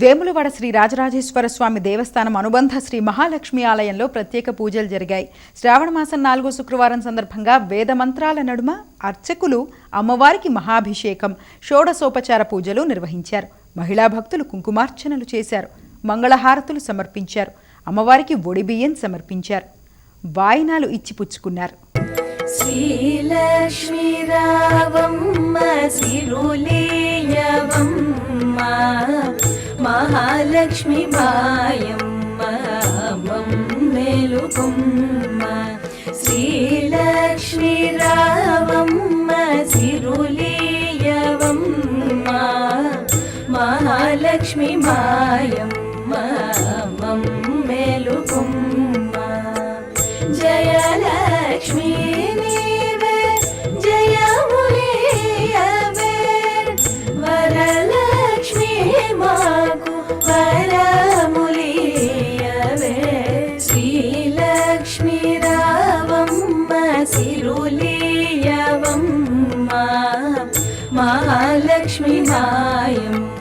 వేములవాడ శ్రీ రాజరాజేశ్వర స్వామి దేవస్థానం అనుబంధ శ్రీ మహాలక్ష్మి ఆలయంలో ప్రత్యేక పూజలు జరిగాయి. శ్రావణ మాసం నాలుగో శుక్రవారం సందర్భంగా వేద మంత్రాల నడుమ అర్చకులు అమ్మవారికి మహాభిషేకం షోడసోపచార పూజలు నిర్వహించారు. మహిళా భక్తులు కుంకుమార్చనలు చేశారు. మంగళహారతులు సమర్పించారు. అమ్మవారికి ఒడిబియ్యం సమర్పించారు. వాయినాలు ఇచ్చి పుచ్చుకున్నారు. శ్రీలక్ష్మీ రావమ్మ సిరులేయవమ్మ మహాలక్ష్మి మాయమ్మ మమ్మెలుకుమ్మ శ్రీలక్ష్మీ రావమ్మ సిరులీయవమ్మ మహాలక్ష్మి మాయమ్మ సిరులియవమ్మ మహాలక్ష్మి మాయమ్మ